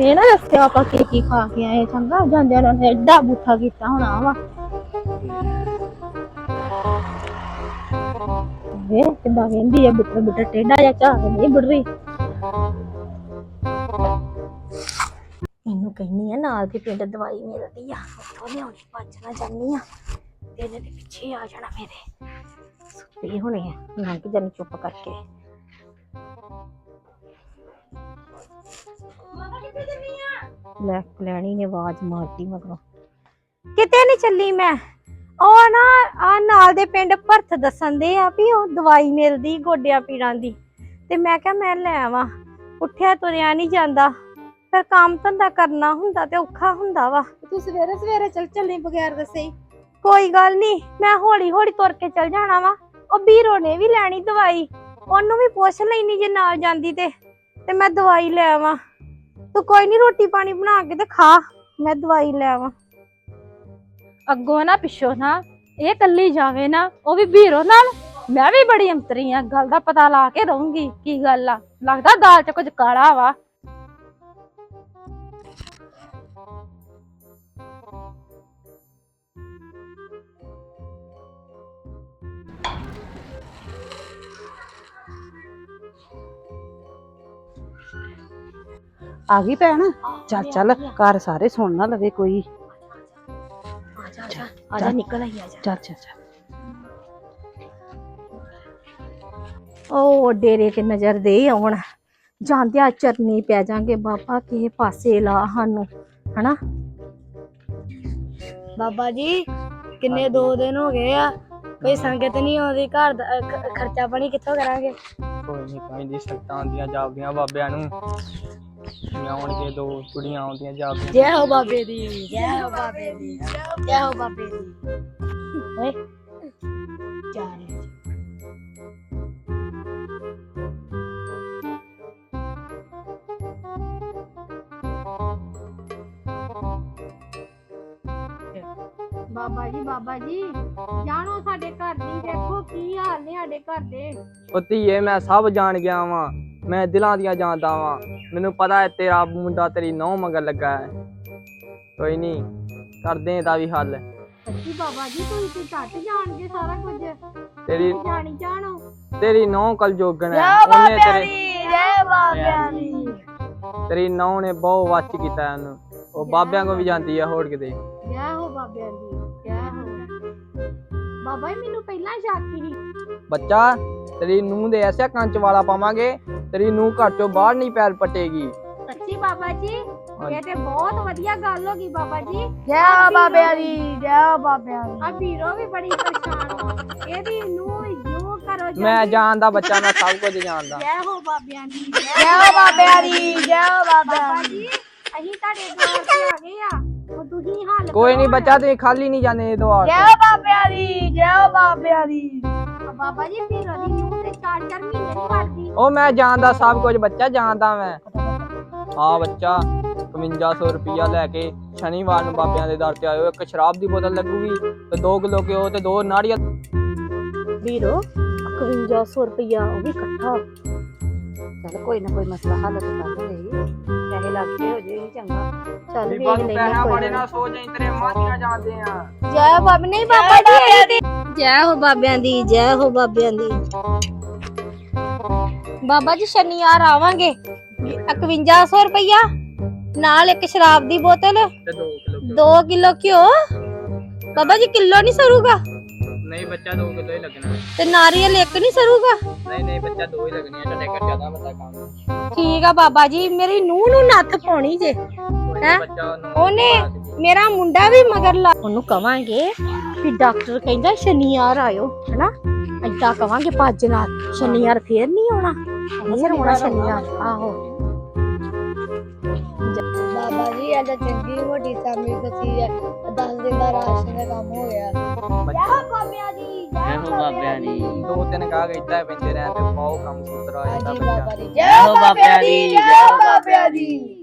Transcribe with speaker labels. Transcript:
Speaker 1: ਇਹ ਨਾ ਦੱਸਿਆ ਆਪਾਂ ਕੀ ਕੀ ਖਾ ਕੇ ਆਏ, ਚੰਗਾ? ਜਾਂਦੇ ਨੇ ਐਡਾ ਬੁੱਠਾ ਕੀਤਾ ਹੋਣਾ ਵਾ। ਵੇ, ਕਿੱਦਾਂ ਕਹਿੰਦੀ ਆ ਬਿੱਟਰ ਬਿੱਟਰ ਟੇਡਾ ਜਾਂ ਚਾਹ ਨਹੀਂ ਬੁੜਰੀ ਇਹਨੂੰ ਕਹਿੰਨੀ ਆ, ਨਾਲ ਦੀ ਪਿੰਡ ਦਵਾਈ ਮਿਲਦੀ ਆ। ਉੱਥੋਂ ਲਿਆਉਣੀ ਭੱਜਣਾ ਜਾਂਦੀ ਆ। ਤੇ ਇਹਦੇ ਦੇ ਪਿੱਛੇ ਆ ਜਾਣਾ ਮੇਰੇ। ਸੁੱਤੀ ਹੋਣੀ ਆ, ਲੰਘ ਜਾਣੀ ਚੁੱਪ ਕਰਕੇ। ਲੈ ਲੈਣੀ ਨੇ ਆਵਾਜ਼ ਮਾਰਤੀ ਮਗਰੋਂ। ਕਿਤੇ ਨਹੀਂ ਚੱਲੀ ਮੈਂ। ਉਹ ਨਾ ਆ ਨਾਲ ਦੇ ਪਿੰਡ ਭਰਤ ਦੱਸਣ ਦੇ ਆ ਵੀ ਉਹ ਦਵਾਈ ਮਿਲਦੀ ਗੋਡਿਆਂ ਪੀੜਾਂ ਦੀ। ਤੇ ਮੈਂ ਕਿਹਾ ਮੈਂ ਲੈ ਆਵਾਂ। ਉੱਠਿਆ ਤੁਰਿਆ ਨਹੀਂ ਜਾਂਦਾ। ਫਿਰ ਕੰਮ ਧੰਦਾ ਕਰਨਾ ਹੁੰਦਾ ਤੇ ਔਖਾ ਹੁੰਦਾ ਵਾ।
Speaker 2: ਤੂੰ ਸਵੇਰੇ ਸਵੇਰੇ ਚੱਲ ਚੱਲੀ ਬਗੈਰ ਦੱਸੇ ਹੀ
Speaker 1: ਕੋਈ ਗੱਲ ਨਹੀਂ ਮੈਂ ਹੌਲੀ ਹੌਲੀ ਤੁਰ ਕੇ ਚੱਲ ਜਾਣਾ ਵਾ। ਉਹ ਵੀਰੋ ਨੇ ਵੀ ਲੈਣੀ ਦਵਾਈ। ਉਹਨੂੰ ਵੀ ਪੁੱਛ ਲੈਣੀ ਜੇ ਨਾਲ ਜਾਂਦੀ ਤੇ। ਤੇ ਮੈਂ ਦਵਾਈ ਲੈ ਆਵਾਂ। ਤੂੰ ਕੋਈ ਨਹੀਂ ਰੋਟੀ ਪਾਣੀ ਬਣਾ ਕੇ ਤੇ ਖਾ, ਮੈਂ ਦਵਾਈ ਲੈ ਆਵਾਂ। ਅੱਗੋਂ ਨਾ ਪਿੱਛੋਂ ਨਾ, ਇਹ ਕੱਲੀ ਜਾਵੇ ਨਾ, ਉਹ ਵੀ ਵੀਰੋ ਨਾਲ। ਮੈਂ ਵੀ ਬੜੀ ਅੰਤਰੀ ਆ, ਗੱਲ ਦਾ ਪਤਾ ਲਾ ਕੇ ਰਹੂੰਗੀ ਕੀ ਗੱਲ ਆ। ਲੱਗਦਾ ਦਾਲ 'ਚ ਕੁਝ ਕਾਲਾ ਵਾ।
Speaker 2: ਆ ਗਈ ਭੈਣ? ਚੱਲ ਚੱਲ ਘਰ ਸਾਰੇ ਸੁਣ ਨਾ ਲਵੇ ਕੋਈ।
Speaker 1: ਆ ਜਾ ਆ ਜਾ ਆ ਜਾ ਨਿਕਲ ਆਈ ਆ ਜਾ।
Speaker 2: ਚੱਲ ਚੱਲ ਚੱਲ।
Speaker 1: ਉਹ ਡੇਰੇ ਤੇ ਨਜ਼ਰ ਦੇ ਆਉਣ। ਜਾਂਦਿਆ ਚਰਨੀ ਪੈ ਜਾਾਂਗੇ ਬਾਬਾ ਕਿਸੇ ਪਾਸੇ ਲਾ ਸਾਨੂੰ ਹਨਾ?
Speaker 3: ਬਾਬਾ ਜੀ ਕਿੰਨੇ ਦੋ ਦਿਨ ਹੋ ਗਏ ਆ। ਕੋਈ ਸੰਗਤ ਨਹੀਂ ਆਉਂਦੀ ਘਰ ਦਾ ਅਹ, ਖ- ਖਰਚਾ ਪਾਣੀ ਕਿੱਥੋਂ ਕਰਾਂਗੇ?
Speaker 4: ਕੋਈ ਨਹੀਂ ਕੋਈ ਨਹੀਂ ਸਕਤਾਂ ਆਉਂਦੀਆਂ ਜਾਪਦੀਆਂ ਬਾਬਿਆਂ ਨੂੰ। ਆਉਣਗੇ ਦੋ ਕੁੜੀਆਂ ਆਉਂਦੀਆਂ ਜਾਪਦੀਆਂ
Speaker 3: ਜੈ ਹੋ ਬਾਬੇ ਦੀ। ਜੈ ਹੋ ਬਾਬੇ ਦੀ। ਜੈ ਹੋ ਬਾਬੇ ਦੀ। ਓਏ। ਜਾ ਰਹੇ
Speaker 1: ਬਾਬਾ ਜੀ ਬਾਬਾ ਜੀ ਜਾਣੋ ਸਾਡੇ ਘਰ ਦੀ ਦੇਖੋ ਕੀ ਹਾਲ ਨੇ ਸਾਡੇ ਘਰ ਦੇ।
Speaker 4: ਉਹ ਧੀਏ ਮੈਂ ਸਭ ਜਾਣ ਗਿਆ ਵਾਂ। ਮੈਂ ਦਿਲਾਂ ਦੀਆਂ ਜਾਣਦਾ ਵਾਂ ਮੈਨੂੰ ਪਤਾ ਹੈ ਤੇਰਾ ਮੁੰਡਾ ਤੇਰੀ ਨੌ ਮਗਰ ਲੱਗਾ ਹੈ। ਕੋਈ ਨਹੀਂ ਕਰਦੇ ਇਹਦਾ ਵੀ ਹੱਲ।
Speaker 1: ਸੱਚੀ ਬਾਬਾ ਜੀ ਤੁਸੀਂ ਤੇ ਝੱਟ ਜਾਣਗੇ ਸਾਰਾ ਕੁਝ।
Speaker 4: ਤੇਰੀ
Speaker 1: ਜਾਣੀ ਜਾਣੋ।
Speaker 4: ਤੇਰੀ ਨੌ ਕਲ ਜੋਗਣ ਹੈ
Speaker 3: ਜੈ
Speaker 4: ਉਹਨੇ ਤੇਰੇ
Speaker 3: ਜੈ ਬਾਬਿਆਂ ਦੀ।
Speaker 4: ਤੇਰੀ ਨੌ ਨੇ ਬਹੁਤ ਵੱਚ ਕੀਤਾ ਹੈ ਉਹਨੂੰ ਉਹ ਬਾਬਿਆਂ ਕੋ ਵੀ ਜਾਂਦੀ ਆ ਹੋੜ ਕਿਤੇ।
Speaker 1: ਜੈ ਹੋ ਬਾਬਿਆਂ ਦੀ ਜੈ ਹੋ। ਬਾਬਾ ਜੀ ਮੈਨੂੰ ਪਹਿਲਾਂ ਸ਼ੱਕ ਸੀ।
Speaker 4: ਬੱਚਾ ਤੇਰੀ ਨੂੰਹ ਦੇ ਐਸਾ ਕੰਚ ਵਾਲਾ ਪਾਵਾਂਗੇ ਤੇਰੀ ਨੂੰਹ ਘਰ ਚੋਂ ਬਾਹਰ ਨਹੀਂ ਪੈਰ ਪਟੇਗੀ।
Speaker 1: ਸੱਚੀ ਬਾਬਾ ਜੀ ਇਹ ਤੇ ਬਹੁਤ ਵਧੀਆ ਗੱਲ ਹੋ ਗਈ ਬਾਬਾ ਜੀ।
Speaker 3: ਜੈ ਬਾਬਿਆਂ ਦੀ ਜੈ ਬਾਬਿਆਂ ਦੀ
Speaker 1: ਆ ਵੀਰੋ ਵੀ ਬੜੀ ਪਰੇਸ਼ਾਨ ਵਾ ਇਹਦੀ ਨੂੰ ਯੂ ਕਰੋ ਜੀ
Speaker 4: ਮੈਂ ਜਾਣਦਾ ਬੱਚਾ ਮੈਂ ਸਭ ਕੁਝ ਜਾਣਦਾ।
Speaker 1: ਜੈ ਹੋ ਬਾਬਿਆਂ ਦੀ
Speaker 3: ਜੈ ਹੋ ਬਾਬਿਆਂ ਦੀ। ਜੈ ਹੋ ਬਾਬਿਆਂ
Speaker 1: ਬਾਬਾ
Speaker 3: ਦੀ।
Speaker 1: ਜੀ ਅਸੀਂ ਤੁਹਾਡੇ ਦੁਆਰ ਤੇ ਆ ਗਏ ਆ। ਉਹ ਤੁਸੀਂ ਹੱਲ
Speaker 4: ਕੋਈ ਨਹੀਂ ਬੱਚਾ ਤੁਸੀਂ ਖਾਲੀ ਨਹੀਂ ਇਹ ਦੁਆਰ
Speaker 3: ਜੈ ਬਾਬਿਆਂ ਦੀ ਜੈ ਹੋ ਬਾਬਿਆਂ ਦੀ।
Speaker 1: ਬਾਬਾ ਜੀ ਵੀਰੋ ਦੀ ਮਹੀਨੇ
Speaker 4: ਉਹ ਮੈਂ ਜਾਣਦਾ ਸਭ ਕੁਝ ਬੱਚਾ ਜਾਣਦਾ ਮੈਂ। ਹਾਂ ਬੱਚਾ 5100 ਰੁਪਿਆ ਲੈ ਕੇ ਸ਼ਨੀਵਾਰ ਨੂੰ ਬਾਬਿਆਂ ਦੇ ਦਰ ਤੇ ਆਇਓ। ਇੱਕ ਸ਼ਰਾਬ ਦੀ ਬੋਤਲ ਲੱਗੂਗੀ ਤੇ 2 ਕਿਲੋ ਘਿਓ ਤੇ ਦੋ ਨਾਰੀਅਲ
Speaker 1: ਵੀਰੋ 5100 ਰੁਪਇਆ ਉਹ ਵੀ ਇਕੱਠਾ।
Speaker 2: ਚੱਲ ਕੋਈ ਨਾ ਕੋਈ ਮਸਲਾ ਹੱਲ ਤਾਂ ਕਰ ਦੇ ਪੈਸੇ ਲੱਗ ਹੋ ਜੇ ਚੰਗਾ।
Speaker 1: ਚੱਲ ਵੇਖ
Speaker 4: ਤੂੰ
Speaker 1: ਲੈਨੇ
Speaker 4: ਪੈਸਾ
Speaker 1: ਕੋਈ
Speaker 4: ਬੜੇ
Speaker 1: ਨਾ।
Speaker 4: ਸੋਚ ਅਸੀਂ ਤੇਰੇ ਮਾਤੀਆਂ ਜਾਣਦੇ ਆ
Speaker 1: ਜੈ ਬਾਬਾ ਨਹੀਂ ਬਾਬਾ ਜੀ ਜੈ ਹੋ ਬਾਬਿਆਂ ਦੀ ਜੈ ਹੋ ਬਾਬਿਆਂ ਦੀ। ਬਾਬਾ ਜੀ ਸ਼ਨੀਵਾਰ ਆਵਾਂਗੇ। 5100 ਰੁਪਇਆ ਨਾਲ ਇੱਕ ਸ਼ਰਾਬ ਦੀ ਬੋਤਲ।
Speaker 4: ਤੇ 2 ਕਿਲੋ
Speaker 1: 2 ਕਿਲੋ ਘਿਓ। ਬਾਬਾ ਜੀ ਕਿਲੋ ਨਹੀਂ ਸਰੂਗਾ?
Speaker 4: ਨਹੀਂ ਬੱਚਾ 2 ਕਿਲੋ ਹੀ ਲੱਗਣਾ।
Speaker 1: ਤੇ ਨਾਰੀਅਲ ਇੱਕ ਨਹੀਂ ਸਰੂਗਾ?
Speaker 4: ਨਹੀਂ ਨਹੀਂ ਬੱਚਾ 2 ਹੀ ਲੱਗਣੀ ਹੈ ਤੁਹਾਡੇ ਘਰ ਜ਼ਿਆਦਾ ਬੰਦਾ ਕੰਮ।
Speaker 1: ਠੀਕ ਆ ਬਾਬਾ ਜੀ ਮੇਰੀ ਨੂੰਹ ਨੂੰ ਨੱਥ ਪਾਉਣੀ ਜੇ। ਹੈਂ?
Speaker 4: ਉਹਨੂੰ
Speaker 1: ਮੇਰਾ ਮੁੰਡਾ ਵੀ ਮਗਰ ਲਾ ਉਹਨੂੰ ਕਵਾਂਗੇ ਵੀ ਡਾਕਟਰ ਕਹਿੰਦਾ ਸ਼ਨੀਵਾਰ ਆਇਓ ਹਨਾ? ਏਦਾਂ ਕਵਾਂਗੇ ਭੱਜ ਨਾਲ ਸ਼ਨੀਵਾਰ ਫੇਰ ਨਹੀਂ ਆਉਣਾ? ਫੇਰ ਆਉਣਾ ਸ਼ਨੀਵਾਰ ਆਹੋ।
Speaker 3: ਬਾਬਾ ਜੀ ਅੱਜ ਚੰਗੀ ਮੋਟੀ ਸਾਮੀ ਕਸੀ ਹੈ 10 ਦਿਨ ਦਾ ਰਾਸ਼ਨ ਦਾ ਕੰਮ ਹੋ ਗਿਆ।
Speaker 4: ਬੱਚਾ।
Speaker 3: ਬਾਬਿਆਂ ਦੀ
Speaker 4: ਜੈ ਹੋ ਬਾਬਿਆਂ ਦੀ। ਦੋ। ਤਿੰਨ ਗਾਹਕ ਏਦਾਂ ਪੈਂਦੇ ਰਹਿੰਦੇ ਬਹੁਤ ਕੰਮ ਸੁਤਰਾ ਜਾਂਦਾ ਬੱਚਾ।
Speaker 3: ਜੈ ਹੋ ਬਾਬਿਆਂ ਦੀ ਜੈ ਹੋ ਬਾਬਿਆਂ ਦੀ।